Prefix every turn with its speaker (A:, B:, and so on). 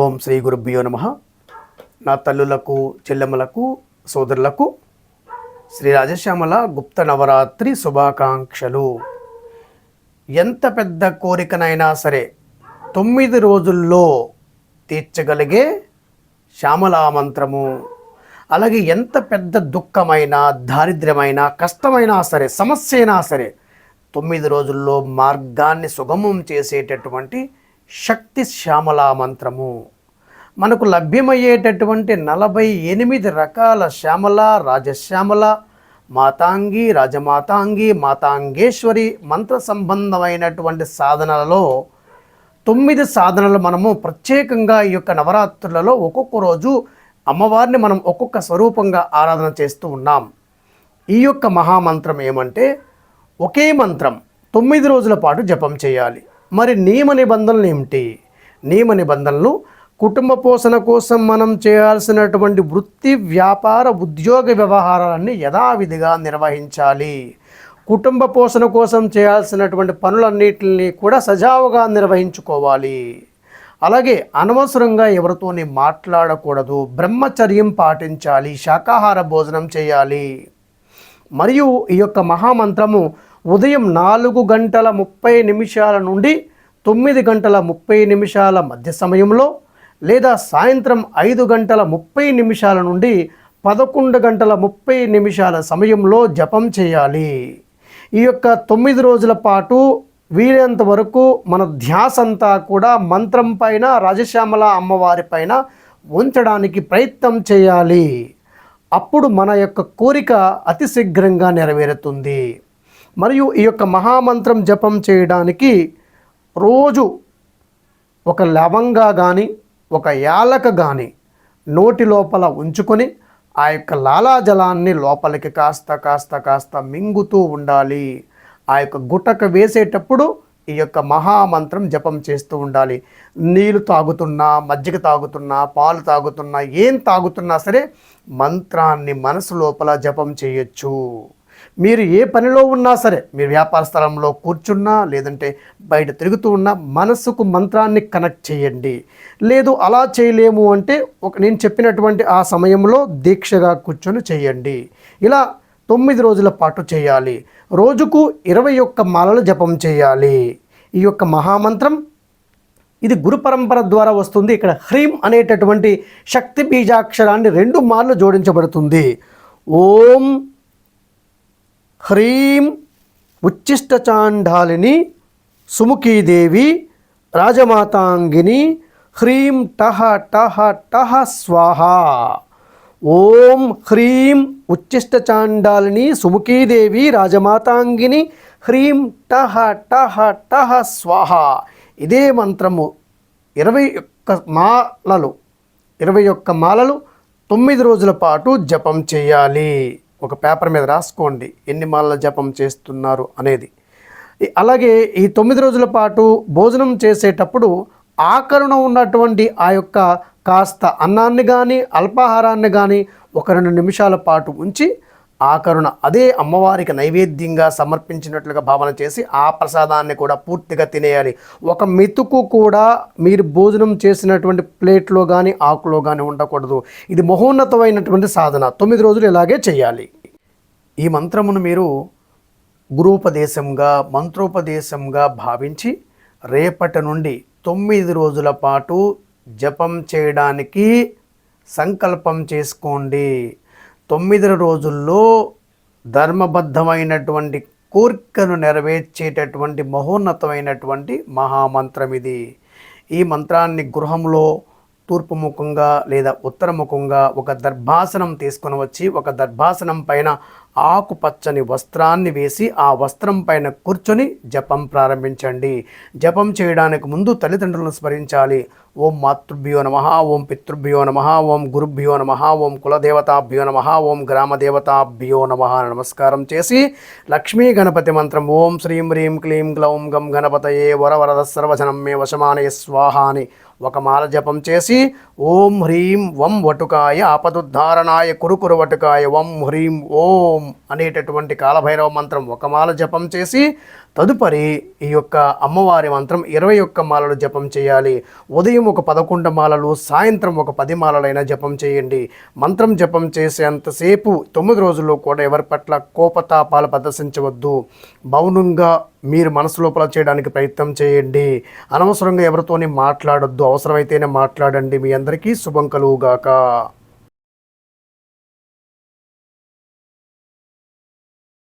A: ఓం శ్రీ గురుభ్యో నమ. నా తల్లులకు చెల్లెమ్మలకు సోదరులకు శ్రీ రాజశ్యామల గుప్త నవరాత్రి శుభాకాంక్షలు. ఎంత పెద్ద కోరికనైనా సరే తొమ్మిది రోజుల్లో తీర్చగలిగే శ్యామలా మంత్రము. అలాగే ఎంత పెద్ద దుఃఖమైన దారిద్ర్యమైన కష్టమైనా సరే సమస్య అయినా సరే తొమ్మిది రోజుల్లో మార్గాన్ని సుగమం చేసేటటువంటి శక్తి శ్యామలా మంత్రము. మనకు లభ్యమయ్యేటటువంటి నలభై ఎనిమిది రకాల శ్యామల రాజశ్యామల మాతాంగి రాజమాతాంగి మాతాంగేశ్వరి మంత్ర సంబంధమైనటువంటి సాధనలలో తొమ్మిది సాధనలు మనము ప్రత్యేకంగా ఈ యొక్క నవరాత్రులలో ఒక్కొక్క రోజు అమ్మవారిని మనం ఒక్కొక్క స్వరూపంగా ఆరాధన చేస్తూ ఉన్నాం. ఈ యొక్క మహామంత్రం ఏమంటే ఒకే మంత్రం తొమ్మిది రోజుల పాటు జపం చేయాలి. మరి నియమ నిబంధనలు ఏమిటి? నియమ నిబంధనలు కుటుంబ పోషణ కోసం మనం చేయాల్సినటువంటి వృత్తి వ్యాపార ఉద్యోగ వ్యవహారాలన్నీ యథావిధిగా నిర్వహించాలి. కుటుంబ పోషణ కోసం చేయాల్సినటువంటి పనులన్నిటిని కూడా సజావుగా నిర్వహించుకోవాలి. అలాగే అనవసరంగా ఎవరితోని మాట్లాడకూడదు. బ్రహ్మచర్యం పాటించాలి. శాకాహార భోజనం చేయాలి. మరియు ఈ యొక్క మహామంత్రము ఉదయం నాలుగు గంటల ముప్పై నిమిషాల నుండి తొమ్మిది గంటల ముప్పై నిమిషాల మధ్య సమయంలో లేదా సాయంత్రం ఐదు గంటల ముప్పై నిమిషాల నుండి పదకొండు గంటల ముప్పై నిమిషాల సమయంలో జపం చేయాలి. ఈ యొక్క తొమ్మిది రోజుల పాటు వీలైనంత వరకు మన ధ్యాస అంతా కూడా మంత్రం పైన రాజశ్యామల అమ్మవారి పైన ఉంచడానికి ప్రయత్నం చేయాలి. అప్పుడు మన యొక్క కోరిక అతి శీఘ్రంగా నెరవేరుతుంది. మరియు ఈ యొక్క మహామంత్రం జపం చేయడానికి రోజు ఒక లవంగా కానీ ఒక యాలక కానీ నోటి లోపల ఉంచుకొని ఆ యొక్క లాలాజలాన్ని లోపలికి కాస్త కాస్త కాస్త మింగుతూ ఉండాలి. ఆ యొక్క గుటక వేసేటప్పుడు ఈ యొక్క మహామంత్రం జపం చేస్తూ ఉండాలి. నీళ్ళు తాగుతున్నా మజ్జిగ తాగుతున్నా పాలు తాగుతున్నా ఏం తాగుతున్నా సరే మంత్రాన్ని మనసు లోపల జపం చేయొచ్చు. మీరు ఏ పనిలో ఉన్నా సరే మీరు వ్యాపార స్థలంలో కూర్చున్నా లేదంటే బయట తిరుగుతూ ఉన్నా మనసుకు మంత్రాన్ని కనెక్ట్ చేయండి. లేదు అలా చేయలేము అంటే ఒక నేను చెప్పినటువంటి ఆ సమయంలో దీక్షగా కూర్చొని చేయండి. ఇలా తొమ్మిది రోజుల పాటు చేయాలి. రోజుకు ఇరవై ఒక్క మాలలు జపం చేయాలి. ఈ యొక్క మహామంత్రం ఇది గురు పరంపర ద్వారా వస్తుంది. ఇక్కడ హ్రీం అనేటటువంటి శక్తి బీజాక్షరాన్ని రెండు మార్లు జోడించబడుతుంది. ఓం హ్రీం ఉచ్చిష్ట చాండాలిని సుముఖీదేవి రాజమాతాంగిని హ్రీం టహ టహ టహ స్వాహ. ఓం హ్రీం ఉచ్చిష్ట చాండాలిని సుముఖీదేవి రాజమాతాంగిని హ్రీం టహ టహ టహ స్వాహ. ఇదే మంత్రము. ఇరవై ఒక్క మాలలు. ఇరవై ఒక్క మాలలు తొమ్మిది రోజుల పాటు జపం చేయాలి. ఒక పేపర్ మీద రాసుకోండి ఎన్ని మాలల జపం చేస్తున్నారు అనేది. అలాగే ఈ తొమ్మిది రోజుల పాటు భోజనం చేసేటప్పుడు ఆకరణ ఉన్నటువంటి ఆ యొక్క కాస్త అన్నాన్ని కానీ అల్పాహారాన్ని కానీ ఒక రెండు నిమిషాల పాటు ఉంచి ఆకరుణ అదే అమ్మవారికి నైవేద్యంగా సమర్పించినట్లుగా భావన చేసి ఆ ప్రసాదాన్ని కూడా పూర్తిగా తినేయాలి. ఒక మెతుకు కూడా మీరు భోజనం చేసినటువంటి ప్లేట్లో కానీ ఆకులో కానీ ఉండకూడదు. ఇది మహోన్నతమైనటువంటి సాధన. తొమ్మిది రోజులు ఇలాగే చేయాలి. ఈ మంత్రమును మీరు గురూపదేశంగా మంత్రోపదేశంగా భావించి రేపటి నుండి తొమ్మిది రోజుల పాటు జపం చేయడానికి సంకల్పం చేసుకోండి. తొమ్మిది రోజుల్లో ధర్మబద్ధమైనటువంటి కోరికను నెరవేర్చేటటువంటి మహోన్నతమైనటువంటి మహామంత్రం ఇది. ఈ మంత్రాన్ని గృహంలో తూర్పుముఖంగా లేదా ఉత్తరముఖంగా ఒక దర్భాసనం తీసుకొని వచ్చి ఒక దర్భాసనం పైన ఆకుపచ్చని వస్త్రాన్ని వేసి ఆ వస్త్రం పైన కూర్చొని జపం ప్రారంభించండి. జపం చేయడానికి ముందు తల్లిదండ్రులను స్మరించాలి. ఓం మాతృభ్యో నమ ఓం పితృభ్యో నమ ఓం గురుభ్యో నమ ఓం కులదేవతాభ్యో నమ ఓం గ్రామదేవతాభ్యో నమ నమస్కారం చేసి లక్ష్మీ గణపతి మంత్రం ఓం శ్రీం హ్రీం క్లీం గ్లౌం గం గణపతయే వరవరద సర్వజనం మే వశమానయ స్వాహాని ఒక మాల జపం చేసి ఓం హ్రీం వం వటుకాయ ఆపదుద్ధారణాయ కురుకురు వటుకాయ వం హ్రీం ఓం అనేటటువంటి కాలభైరవ మంత్రం ఒక మాల జపం చేసి తదుపరి ఈ యొక్క అమ్మవారి మంత్రం ఇరవై ఒక్క మాలలు జపం చేయాలి. ఉదయం ఒక పదకొండు మాలలు సాయంత్రం ఒక పది మాలలైనా జపం చేయండి. మంత్రం జపం చేసేంతసేపు తొమ్మిది రోజుల్లో కూడా ఎవరి పట్ల కోపతాపాలు ప్రదర్శించవద్దు. మౌనంగా మీరు మనసు లోపల చేయడానికి ప్రయత్నం చేయండి. అనవసరంగా ఎవరితోని మాట్లాడొద్దు. అవసరమైతేనే మాట్లాడండి. మీ అందరికీ శుభం కలుగుగాక.